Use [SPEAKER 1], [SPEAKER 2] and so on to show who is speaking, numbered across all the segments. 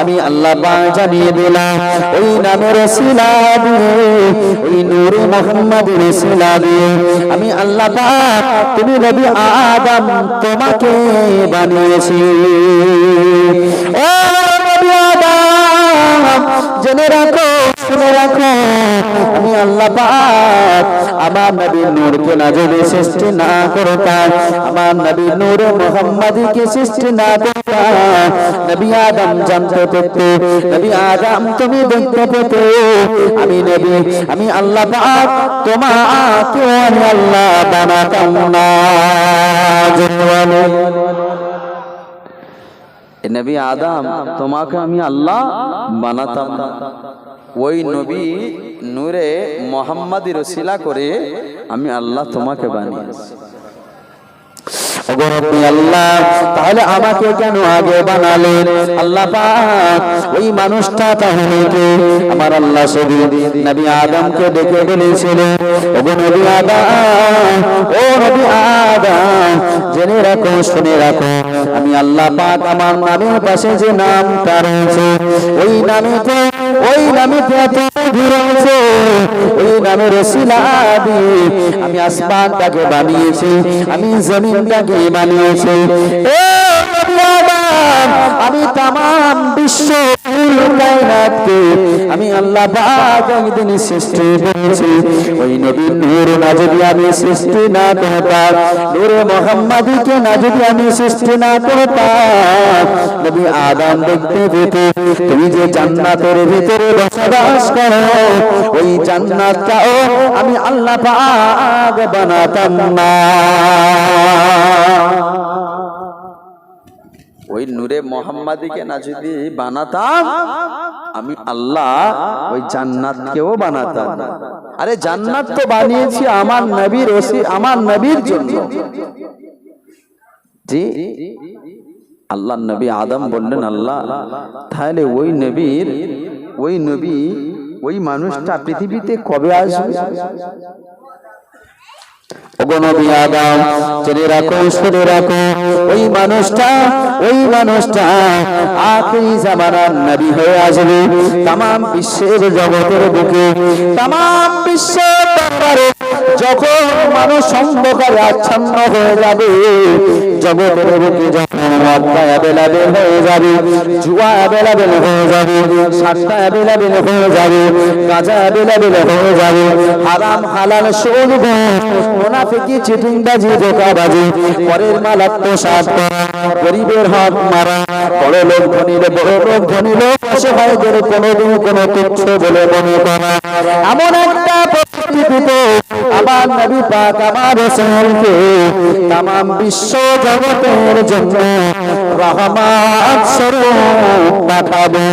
[SPEAKER 1] আমি আল্লাহ জানিয়ে দিলাম, ওই নামের শিলা দিয়ে, ওই নূর মোহাম্মদের শিলা দিয়ে, আমি আল্লাহ তুমি নবী আদম তোমাকে বানিয়েছি। ও নবী আদম, জেনে রাখো শুনে রাখো, আমি আল্লাহ পাক আমার নবী নূরকে না যদি সৃষ্টি না করতাম আমার নবী নূর মোহাম্মদকে সৃষ্টি না করতাম নবী আদম জানতে পেতে, নবী আদম তুমি দেখতে পেতে। আমি নবী, আমি আল্লাহ পাক, তোমাকে আমি আল্লাহ বানাতাম না। জন্য এ নবী আদম, তোমাকে আমি আল্লাহ বানাতাম না। ওই নবী নূরে মোহাম্মদ রসিলা করে আমি আল্লাহ তোমাকে বানিয়েছি। আল্লাহ তাহলে আমাকে কেন আগে বানালেন? আল্লাহ পাক ওই মানুষটা তাহলে আমার আল্লাহ শুধু নবী আদমকে ডেকে বলেছিল ওগো নবী আদম ও নবী আদম জেনে রাখো শুনে রাখো আমি আল্লাহ পাক আমার নামের পাশে যে নামটা রয়েছে ওই নামেতে ওই নামেতে রয়েছে ওই নামের শিলা দিয়ে আমি আসমানটাকে বানিয়েছি, আমি জমিনটাকে বানিয়েছি। আমি তামাম বিশ্ব আমি আল্লাহ পাক সৃষ্টি করেছি। ওই নবী নূর না যদি আমি সৃষ্টি না করতাম, নূরে মোহাম্মদীকে না যদি আমি সৃষ্টি না করতাম, নবী আদম দেখতে পেতে, তুমি যে জান্নাতের ভিতরে বসবাস করো, ওই জান্নাতটাও আমি আল্লাহ পাক বানাতাম না। ওই নূরে মোহাম্মদীকে না যদি বানাতাম, আমি আল্লাহ ওই জান্নাতকেও বানাতাম। আরে জান্নাত তো বানিয়েছি আমার নবীর ওসি আমার নবীর জন্য। জি আল্লাহ নবী আদম বললেন, আল্লাহ, তাহলে ওই নবীর ওই নবী ওই মানুষটা পৃথিবীতে কবে আসবে? ওই মানুষটা ওই মানুষটা জামানার হয়ে তামাম বিশ্বের জগতের বুকে তাম বিশ্বের যখন মানুষ অন্ধকারে আচ্ছন্ন হয়ে যাবে, জগতের বুকে যখন মদ্দা অ্যাভেলেবেল হয়ে যাবে, জুয়া অ্যাভেলেবেল হয়ে যাবে, সাতটা অ্যাভেলেবেল হয়ে যাবে, গাঁজা অ্যাভেলেবেল হয়ে যাবে, হারাম হালাল সুদ মোনাফিকি চিটিংবাজি, ধোকাবাজি, পরের মাল আত্মসাৎ করা, গরিবের হাত মারা, বড় লোক ধনীরে বড় লোক ধনী লোক অসহায়দের কোনোদিন কোনো তুচ্ছ বলে মনে করা। এমন একটা পরিস্থিতিতে আমার নবী পাক আমার রসুলকে তামাম বিশ্ব জগতের জন্য রহমান স্বরূপ পাঠাবে।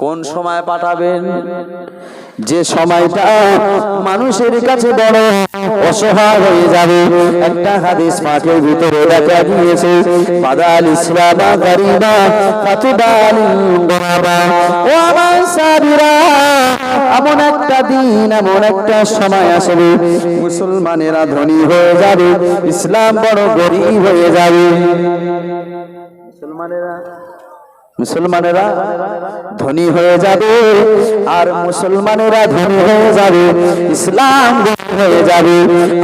[SPEAKER 1] কোন সময় পাঠাবেন? যে সময়টা মানুষের কাছে বড় অসহায় হয়ে যাবে। একটা হাদিস পাঠের ভিতরে দেখা গিয়েছে, বাদাল ইসলামা গরিবা ফাতুবাল ও আমার সাবিরা এমন একটা দিন, এমন একটা সময় আসবে। মুসলমানেরা ধনী হয়ে যাবে, ইসলাম বড় গরিব হয়ে যাবে। মুসলমানেরা মুসলমানেরা ধনী হয়ে যাবে আর মুসলমানেরা ধনী হয়ে যাবে, ইসলাম হয়ে যাবে।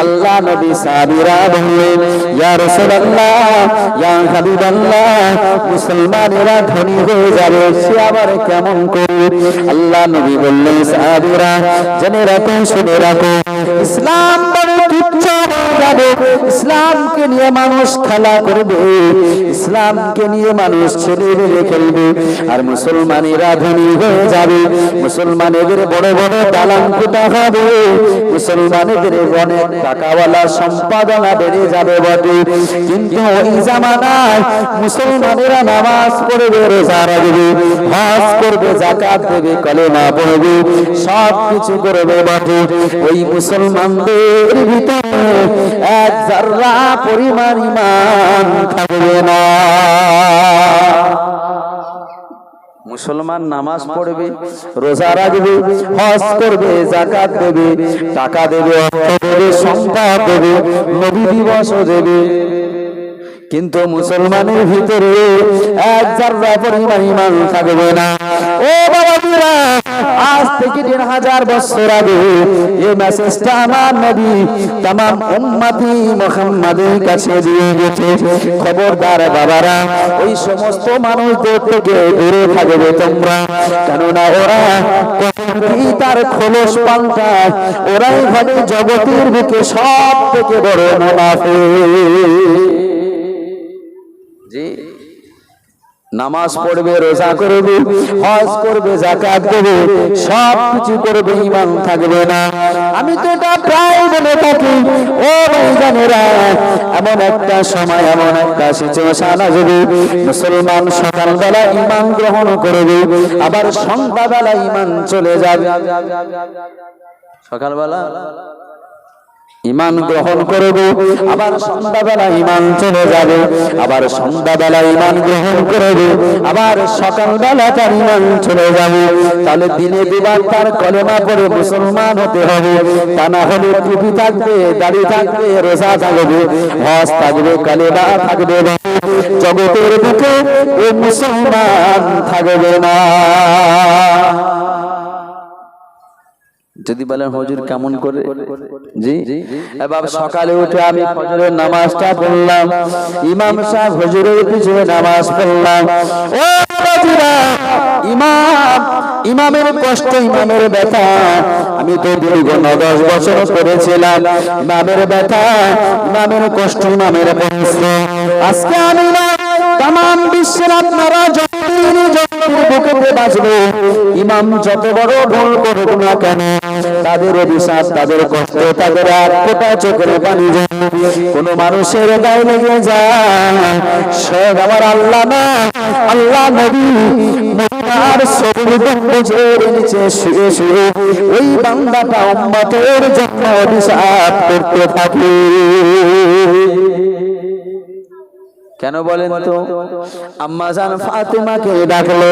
[SPEAKER 1] আল্লাহ নবী সাবিরা বললেন, ইয়া রাসূলুল্লাহ, ইয়া হাবিবাল্লাহ, মুসলমানেরা ধনী হয়ে যাবে, সে আবার কেমন করে? আল্লাহ নবী বললেন সাবিরা জেনে রাখো, শুনে রাখো, ইসলাম যাবে, ইসলামকে নিয়ে মানুষ খেলা করবে, ইসলামকে নিয়ে মানুষ ছেলে মেয়ে খেলবে, আর মুসলমানেরা ধনী হয়ে যাবে, মুসলমানেদের বড় বড় দালান কোটা হবে, মুসলমানেদের অনেক টাকাওয়ালা সম্পাদনা বেড়ে যাবে বটে। কিন্তু ওই জামানায় মুসলমানেরা নামাজ পড়বে, রোজা রাখবে, হজ করবে জাকাত দেবে, কলেমা পড়বে সব কিছু করবে বটে। ওই মুসলমানদের ভিতরে এক জাররা পরিমাণ ইমান থাকবে না। মুসলমান নামাজ পড়বে, রোজা রাখবে, হজ করবে জাকাত দেবে, টাকা দেবে, অর্থ দেবে, সম্পদ দেবে, নবী দিবসও দেবে। কিন্তু মুসলমানের ভিতরে এক জাররা পরিমাণ ইমান থাকবে না। ও বাবাজিরা আজ থেকে দেড় হাজার বছর আগে এই মেসেজটা আমার নবী তাম উম্মতি মোহাম্মদের কাছে দিয়ে গেছে। খবরদার বাবারা ওই সমস্ত মানুষদের থেকে দূরে থাকবে তোমরা। কেননা ওরা তার খোলস পাল্টা, ওরাই হবে জগতের বুকে সব থেকে বড় মুনাফে জি। নামাজ পড়বে রোজা করবে হজ করবে জাকাত দেবে সব কিছু করবে ইমান থাকবে না। আমি তো এটা প্রায় বলে থাকি। ও ভাইজানেরা এমন একটা সময় এমন একটা সিচুয়েশন আসবে। মুসলমান সকালবেলা ইমান গ্রহণ করবে আবার সন্ধ্যাবেলা ইমান চলে যাবে। সকালবেলা ইমান গ্রহণ করবে, আবার সন্ধ্যাবেলা ইমান চলে যাবে, আবার সন্ধ্যাবেলা ইমান গ্রহণ করবে, আবার সকালবেলা তার ইমান চলে যাবে তাহলে দিনে দুবার তার কলেমা পড়ে মুসলমান হতে হবে, তা না হলে টুপি থাকবে, দাড়ি থাকবে, রোজা থাকবে, হজ থাকবে, কালেমা থাকবে। জগতের বুকে ও মুসলমান থাকবে না যদি বলেন হজুর কেমন করে? জি? এবার সকালে উঠে আমি ফজরের নামাজটা পড়লাম। ইমাম সাহেব হজুরের পিছনে নামাজ পড়লাম। ও ইমাম ইমামের কষ্ট ইমামের ব্যথা। আমি তো দীর্ঘ দশ বছর করেছিলাম। ইমামের ব্যথা ইমামের কষ্ট ইমামের পরিশ্রম আজকে আমি তাম বিশ্বের আপনারা ইমাম যত বড় ভুল করুক না কেন, তাদের অভিশাপ, তাদের কষ্ট, তাদের ফোঁটা চোখের পানি কোনো মানুষের গায়ে লেগে যায় আমার আল্লাহ না, আল্লাহ নবী। শুয়ে ওই অভিশাপ করতে থাকে। কেন বলেন তো? আম্মা জান ফাতেমাকে ডাকলো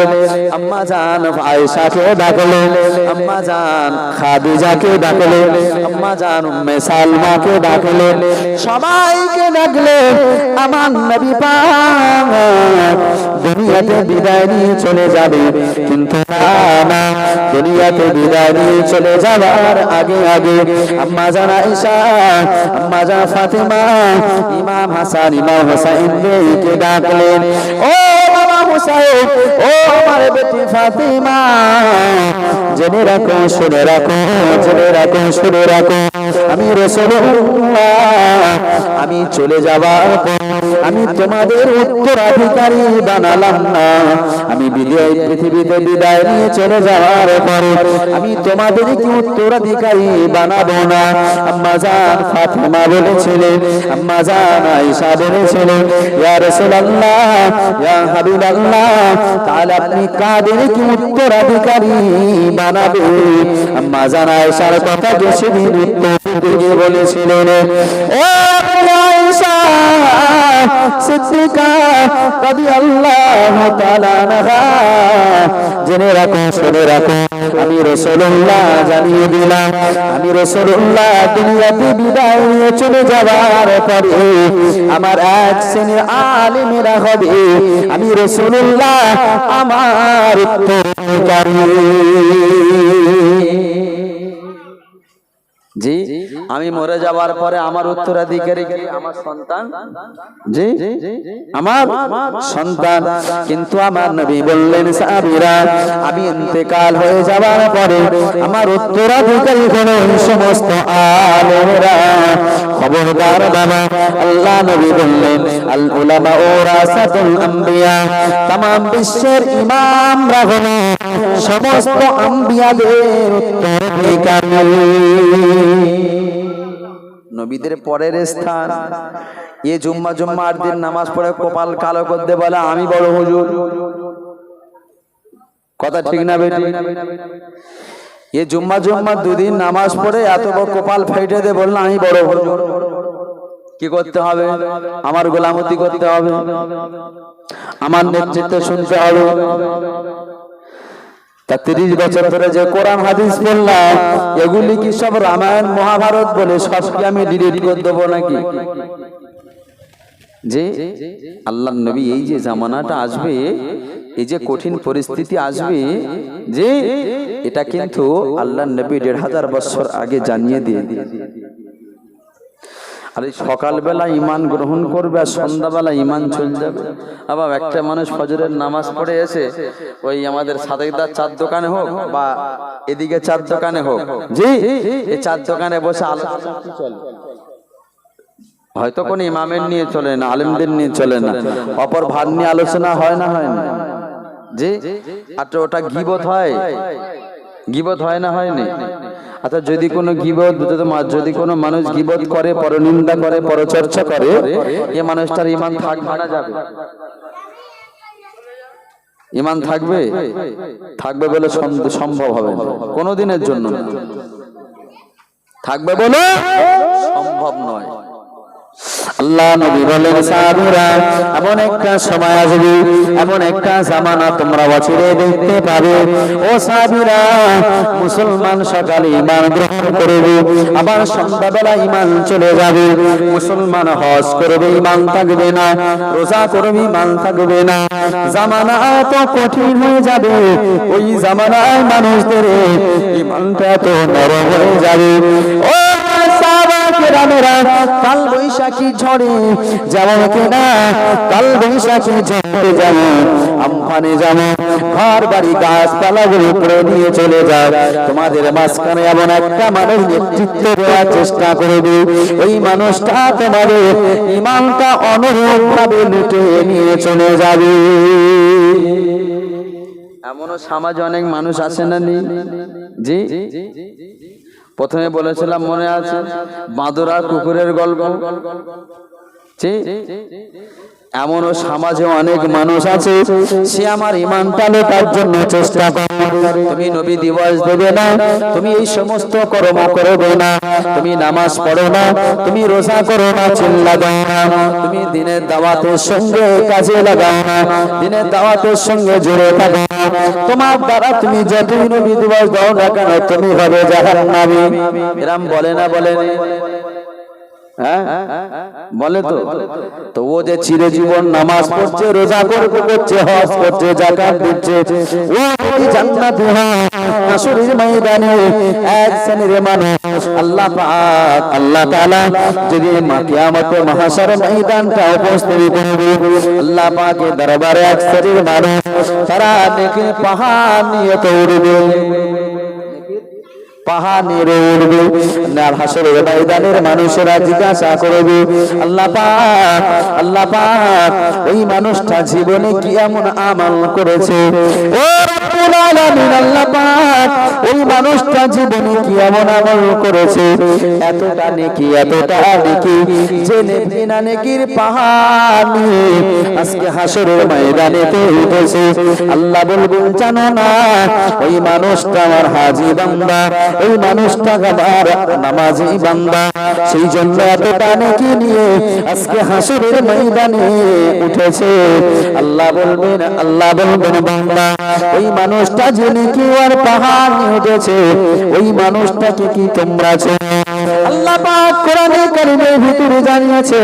[SPEAKER 1] আম্মা জান আয়েশাকে ডাকলো আম্মা জান খাদিজাকে ডাকলো আম্মা জান উম্মে সালমাকে ডাকলো সবাইকে ডাকলে আমার নবী পাক দুনিয়াতে বিদায় নিয়ে চলে যাবে। কিন্তু না দুনিয়াতে বিদায় নিয়ে চলে যাবার আগে আগে আম্মা জান আয়েশা, আম্মা জান ফাতেমা, ইমাম হাসান, ইমাম হোসাইন কে ডাকলেন, ও বাবা হুসাইন, ও আমার বেটি ফাতিমা, জেনে রাখো, শুনে রাখো, জেনে রাখো, শুনে রাখো। আমি আমি চলে যাবার আমি তোমাদের উত্তরাধিকারী বানালাম না। আমি বিদায় পৃথিবীতে বিদায় নিয়ে চলে যাওয়ার পরে আমি তোমাদের কি উত্তরাধিকারী বানাবো না। আম্মা জান ফাতিমা বলেছিলেন, আম্মা জান আয়েশা বলেছিলেন, ইয়া রাসূলুল্লাহ, ইয়া হাবিবাল্লাহ, তাহলে আপনি কাদের কি উত্তরাধিকারী বানাবে আম্মা জান আয়েশার কথা সেদিন উত্তর দিয়ে বলেছিলেন ও সিদ্দিকা রাদিয়াল্লাহু তাআলা জেনে রাখো, শুনে রাখো, আমি জানিয়ে দিলাম, আমি দুনিয়াতে বিদায় নিয়ে চলে যাবার পরে আমার এক শ্রেণির আলেমেরা হবে, আমি রাসূলুল্লাহ আমার জি আমি মরে যাওয়ার পরে আমার উত্তরাধিকারী কি আমার সন্তান জি আমার সন্তান কিন্তু আমার নবী বললেন সাহাবীরা আমি ইন্তেকাল হয়ে যাওয়ার পরে আমার উত্তরাধিকারী হলো এই সমস্ত আলেমরা খবরদার বাবা আল্লাহ নবী বললেন আল উলামা ওরাসাতুল আম্বিয়া तमाम বিশ্বের ইমামরা হলো সমস্ত আম্বিয়াদের উত্তরাধিকারী নবীদের পরের স্থান। এ জুম্মা জুম্মা আট দিন নামাজ পড়ে কপাল কালো করতে বলে, আমি বড় হুজুর। কথা ঠিক না বেটি? এ জুম্মা জুম্মা দুদিন নামাজ পড়ে এত বড় কপাল ফাইটে দে বলল, আমি বড় হুজুর। কি করতে হবে? আমার গোলামতি করতে হবে। আমার নেতৃত্ব শুনতে হবে। তা তিরিশ বছর ধরে যে কোরআন, হাদিস বললাম এগুলি কি সব রামায়ণ, মহাভারত বলে সবকে আমি ডিলিট করে দেবো নাকি? যে আল্লাহ নবী এই যে জামানাটা আসবে, এই যে কঠিন পরিস্থিতি আসবে, যে এটা কিন্তু আল্লাহ নবী দেড় হাজার বছর আগে জানিয়ে দিয়ে দিয়ে আর এই সকালবেলা ইমান গ্রহণ করবে আর সন্ধ্যাবেলা ইমান চলে যাবে। আবার একটা মানুষ ফজরের নামাজ পড়ে এসে ওই আমাদের সাদেকদার চার দোকানে হোক বা এদিকে চার দোকানে হোক, জি, এই চার দোকানে বসে হয়তো কোন ইমামের নিয়ে চলে না, আলেমদের নিয়ে চলে না, অপর ভার নিয়ে আলোচনা হয় না হয় না। জি, আর ওটা গিবত হয়। গিবত হয় না হয়নি আচ্ছা যদি কোনো গিবত যদি কোনো মানুষ গিবত করে পরনিন্দা করে পরচর্চা করে এ মানুষটার ইমান থাকবে। না যাবে। ইমান থাকবে? থাকবে বলে সম্ভব হবে কোনো কোনোদিনের জন্য থাকবে বলে সম্ভব নয়।
[SPEAKER 2] আল্লাহ নবী বলেন সাহাবীরা এমন একটা সময় আসবে, এমন একটা জামানা তোমরা বছরে দেখতে পাবে। ও সাহাবীরা মুসলমান সকালে ইমান গ্রহণ করবে, আবার সন্ধ্যাবেলা ইমান চলে যাবে। মুসলমান হজ করবে, ইমান থাকবে না, রোজা করবে, ইমান থাকবে না। জামানা এত কঠিন হয়ে যাবে, ওই জামানায় মানুষদের ইমানটা তো নরম হয়ে যাবে। ও সাহাবাকেরামেরা কাল বৈশাখী ঝড়ে যেমন কিনা, কাল বৈশাখী ঝড়ে যেমন আমফানে যেমন ঘর, বাড়ি গাছপালাগুলো উপরে নিয়ে চলে যায়। তোমাদের মাঝখানে এমন একটা মানুষ নেতৃত্ব দেওয়ার চেষ্টা করবে। ওই মানুষটা তোমাদের ইমানটা অনুরূপ ভাবে লুটে নিয়ে চলে যাবে।
[SPEAKER 1] এমনও সমাজে অনেক মানুষ আছে না জি? প্রথমে বলেছিলাম মনে আছে? বাঁদরা কুকুরের গল্প।
[SPEAKER 2] এমনও সমাজে অনেক মানুষ আছে, সে আমার ইমানটা লোটার জন্য চেষ্টা করে। তুমি নবী দিবস দেবে না, তুমি এই সমস্ত কর্ম করবে না, তুমি নামাজ পড়ো না, তুমি রোজা করো না, চিল্লা দাও না। তুমি দিনের দাওয়াতের সঙ্গে কাজে লাগাও না, দিনের দাওয়াতের সঙ্গে জুড়ে থাকো। তোমার দ্বারা তুমি যতই নবী দিবস দাও না কেন, তুমি হবে জাহান্নামী।
[SPEAKER 1] এরাম বলে না বলে হ্যাঁ? বলে তো
[SPEAKER 2] তো ও যে চিরজীবন নামাজ পড়ছে, রোজা করবে, করছে, হজ করছে, জাকাত দিচ্ছে, ও যদি জান্নাত হয় আসরের ময়দানে এক শ্রেণির মানুষ, আল্লাহ পাক, আল্লাহ তাআলা যদি কিয়ামতে ময়দানটা উপস্থিত আল্লাহ পাকের দরবারে এক শ্রেণির মানুষ তারা দেখে পাহাড় নিয়ে দৌড়বে। পাহাড়ের উঠবে আর হাসরের ময়দানের মানুষেরা জিজ্ঞাসা করবে, আল্লাহ পাক আল্লাহ পাক, ওই মানুষটা জীবনে কি এমন আমল করেছে? ও রব্বুল আলামিন, আল্লাহ পাক, ওই মানুষটা জীবনে কি এমন আমল করেছে? এতটা নেকি এতটা নেকি যে নেকি নেকির পাহাড় আজকে হাসরের ময়দানেতে উঠেছে। আল্লাহ বলবেন, জানো না, ওই মানুষটা আমার হাজি বান্দা এই টাকা গাবার নামাজি বান্দা, সেই জন্য এত টানে কি নিয়ে আজকে হাসুরের ময়দানে উঠেছে। আল্লাহ বলবেন আল্লাহ বলবেন বান্দা, ওই মানুষটা যে নাকি আর পাহাড় উঠেছে, ওই মানুষটাকে কি তোমরা চেন? আল্লাহ পাক কোরআনে কারিমের ভিতরে জানিয়েছে,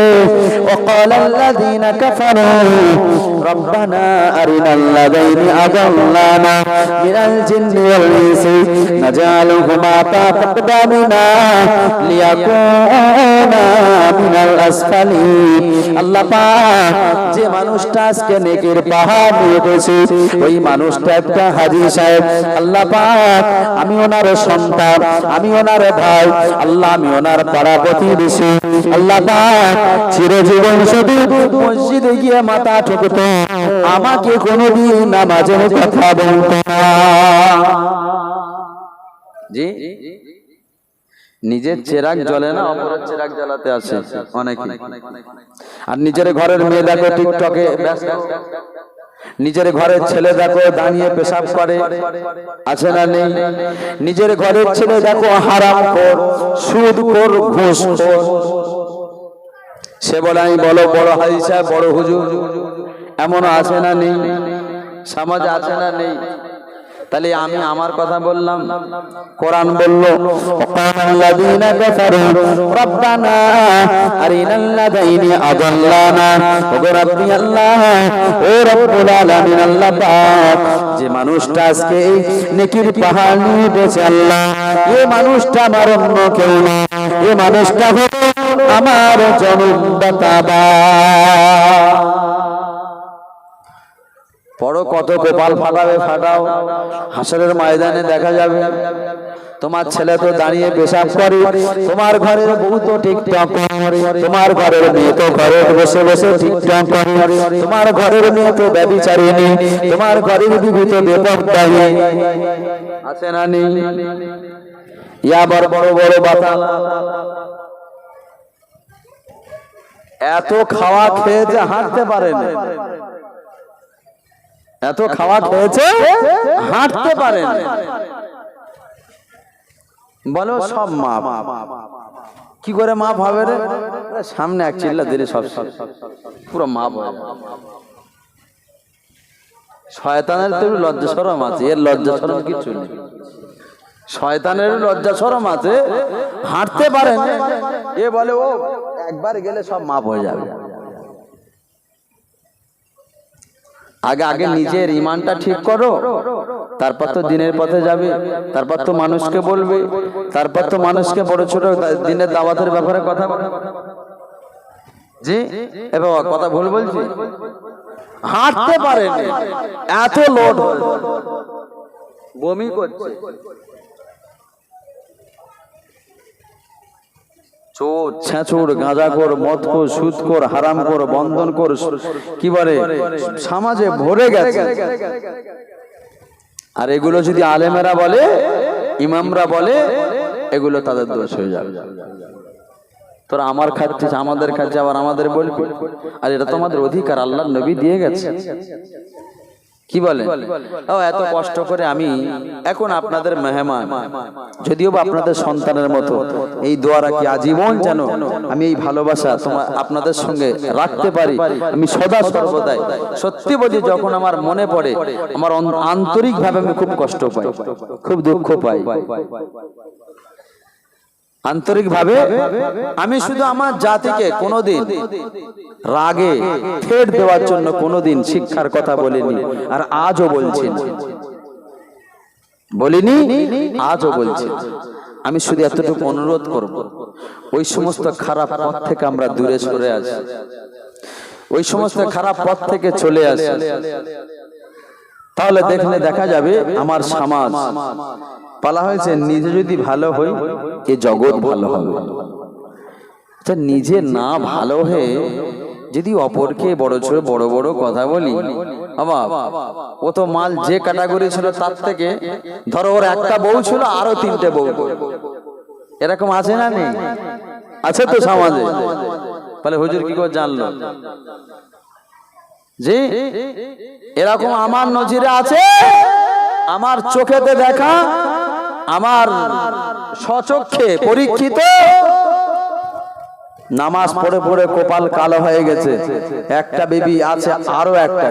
[SPEAKER 2] ওয়াকালাল্লাযীনা কাফারু ربنا أرنا الذين أضلانا من الجن والإنس نجعلهما تحت أقدامنا ليكونا من الأسفلين আল্লাহ পাক যে মানুষটা আজকে নেকের পাহাড় নিয়ে উঠেছে ওই মানুষটা একটা হাজি সাহেব আল্লাহ পাক আমি ওনার সন্তান আমি ওনার ভাই আল্লাহ আমি ওনার পাড়া প্রতিবেশী আল্লাহ পাক চিরজীবন শুধু মসজিদে গিয়ে মাথা ঠুকতো আমাকে কোনোদিন নামাজের কথা বলতো না।
[SPEAKER 1] জি? নিজের চেরাগ জ্বলে না? অপরের চেরাগ জ্বালাতে আছে অনেক। আর নিজের ঘরের মেয়ে দেখো টিকটকে নিজের ঘরের ছেলে দেখো দাঁড়িয়ে পেশাব করে। আছে না নেই? নিজের ঘরের ছেলে দেখো হারাম কর সুদ কর ঘুষ কর সে বলে, আমি বলো, বড় হাজি সাহেব বড় হুজুর। এমন আছে না নেই? সমাজে আছে না নেই? তাহলে আমি আমার কথা বললাম।
[SPEAKER 2] কোরআন বলল ওয়াকালাল্লাযীনা কাফারু রাব্বানা আরিনাল্লাযীনা আদাল্লানা ওগো রাব্বি আল্লাহ ও রব্বুল আলামিন আল্লাহ পাক যে মানুষটা আজকে এই নেকির পাহাড় নিয়ে উঠেছে আল্লাহ এই মানুষটা আমার অন্য কেউ না এই মানুষটা হলো আমার জনমদাতা
[SPEAKER 1] বড় কত কপাল ফাটাবে ফাটাও, হাসরের ময়দানে দেখা যাবে। তোমার ছেলে তো দাঁড়িয়ে পেশাব করে,
[SPEAKER 2] তোমার ঘরের বউ তো টিকটক করে, তোমার ঘরের মেয়ে তো ঘরে বসে বসে টিকটক করে, তোমার ঘরের মেয়ে তো ব্যবিচারিণী, তোমার ঘরের বিবি তো বেপরদায়ী
[SPEAKER 1] আছে না নেই? ইয়া বড় বড় বড় বাতা এত খাওয়া খেয়েছে হাঁটতে পারে না। এত খাওয়া খেয়েছে? হাঁটতে পারে বলো সব মা কি করে মা ভাবে রে? সামনে এক চিল্লা দিলে সব পুরো মা শয়তানের তো লজ্জা সরম আছে এর লজ্জা সরম কিছু নেই। শয়তানের লজ্জা সরম আছে হাঁটতে পারে এ বলে ও একবার গেলে সব মাপ হয়ে যাবে। আগে আগে নিজের ইমানটা ঠিক করো, তারপর তো দিনের পথে যাবে, তারপর তো মানুষকে বলবে, তারপর তো মানুষকে বড় ছোট দিনের দাওয়াতের ব্যাপারে কথা জি, এ বাবা, কথা ভুল বলছি? হাঁটতে পারে এত লোড বমি করছে। চোর ছেঁচুর গাঁজাখোর মদখোর সুদখোর হারামখোর বন্ধনখোর কি বলে সমাজে ভরে গেছে। আর এগুলো যদি আলেমেরা বলে ইমামরা বলে এগুলো তাদের দোষ হয়ে যাবে। তোরা আমার খাচ্ছিস আমাদের খাচ্ছে আবার আমাদের বলবি? আর এটা তো আমাদের অধিকার আল্লাহ নবী দিয়ে গেছে। কি বলে? ও এত কষ্ট করে আমি এখন আপনাদের মেহমান। যদিও বা আপনাদের সন্তানের মতো এই দোয়ারা কি আজীবন যেন আমি এই ভালোবাসা তোমার আপনাদের সঙ্গে রাখতে পারি? আমি সদা সর্বদাই। সত্যি বলি যখন আমার মনে পড়ে আমার আন্তরিক ভাবে আমি খুব কষ্ট পাই খুব দুঃখ পাই। আন্তরিক ভাবে আমি শুধু আমার জাতিকে কোনোদিন রাগে ঠেট দেওয়ার জন্য কোনোদিন শিক্ষার কথা বলিনি, আর আজও বলছি। বলিনি, আজও বলছি। আমি শুধু এতটুকু অনুরোধ করব, ওই সমস্ত খারাপ পথ থেকে আমরা দূরে সরে আসি। ওই সমস্ত খারাপ পথ থেকে চলে আসি। তাহলে দেখলে দেখা যাবে আমার সমাজ। বলা হয়েছে নিজে যদি ভালো হই এ জগৎ ভালো হবে। তা নিজে না ভালো হয়ে যদি অপরকে বড় ছোট বড় বড় কথা বলি বাবা ও তো মাল যে ক্যাটাগরি ছিল তার থেকে ধরো ওর একটা বউ ছিল আরও তিনটে বউ। এরকম আছে না নেই? আছে তো সমাজে। বলে হুজুর কি করে জানলো? জি, এরকম আমার নজিরে আছে, আমার চোখেতে দেখা, আমার সচক্ষে পরীক্ষিত, নামাজ পড়ে পড়ে কপাল কালো হয়ে গেছে, একটা বেবি আছে, আরও একটা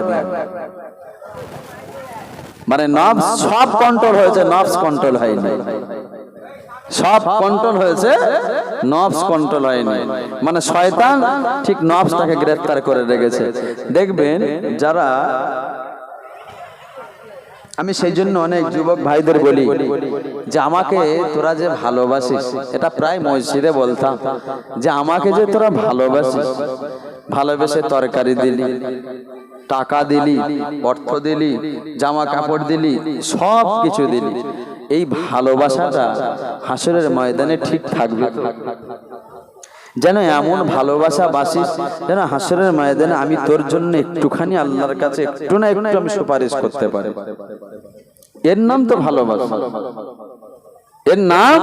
[SPEAKER 1] মানে নবস সব কন্ট্রোল হয়েছে নবস কন্ট্রোল হয়নি। সব কন্ট্রোল হয়েছে, নবস কন্ট্রোল হয়নি। মানে শয়তান ঠিক নবসটাকে গ্রেফতার করে রেখেছে। দেখবেন যারা, আমি সেই জন্য অনেক যুবক ভাইদের বলি যে আমাকে তোরা যে ভালোবাসিস, এটা প্রায় মসজিদে বলতাম, যে আমাকে যে তোরা ভালোবাসিস, ভালোবেসে তরকারি দিলি, টাকা দিলি, অর্থ দিলি, জামা কাপড় দিলি সব কিছু দিলি। এই ভালোবাসাটা হাসরের ময়দানে ঠিক থাকবে। যেন এমন ভালোবাসা বাসিস যেন হাসরের ময়দানে আমি তোর জন্য একটুখানি আল্লাহর কাছে একটু না একটু আমি সুপারিশ করতে পারি। এর নাম তো ভালোবাসা। এর নাম?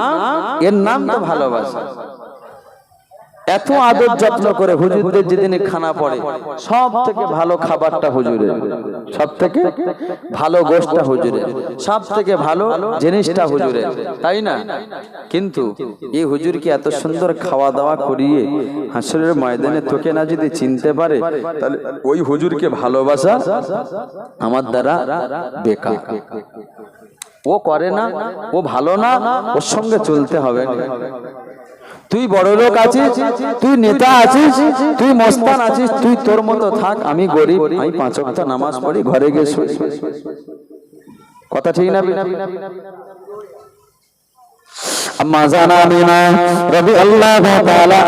[SPEAKER 1] এর নাম তো ভালোবাসা। এত আদর যত্ন করে হুজুরদের যেদিন খানা পড়ে সব থেকে ভালো খাবারটা হুজুরের। সব থেকে ভালো গোষ্ঠটা হুজুরের। সব থেকে ভালো জিনিসটা হুজুরের। তাই না? কিন্তু এই হুজুরকে এত সুন্দর খাওয়া দাওয়া করিয়ে হাসরের ময়দানে তোকে না যদি চিনতে পারে, তাহলে ওই হুজুরকে ভালোবাসা আমার দ্বারা বেকার। ও করে না, ও ভালো না, ওর সঙ্গে চলতে হবে। তুই বড় লোক আছিস তুই নেতা আছিস তুই মস্তান আছিস তুই তোর মতো থাক আমি গরিব আমি পাঁচ ওয়াক্ত নামাজ পড়ি ঘরে গিয়ে শুই কথা ঠিক না
[SPEAKER 2] আম্মা জানা মিনা রবি আল্লাহ তাআলা।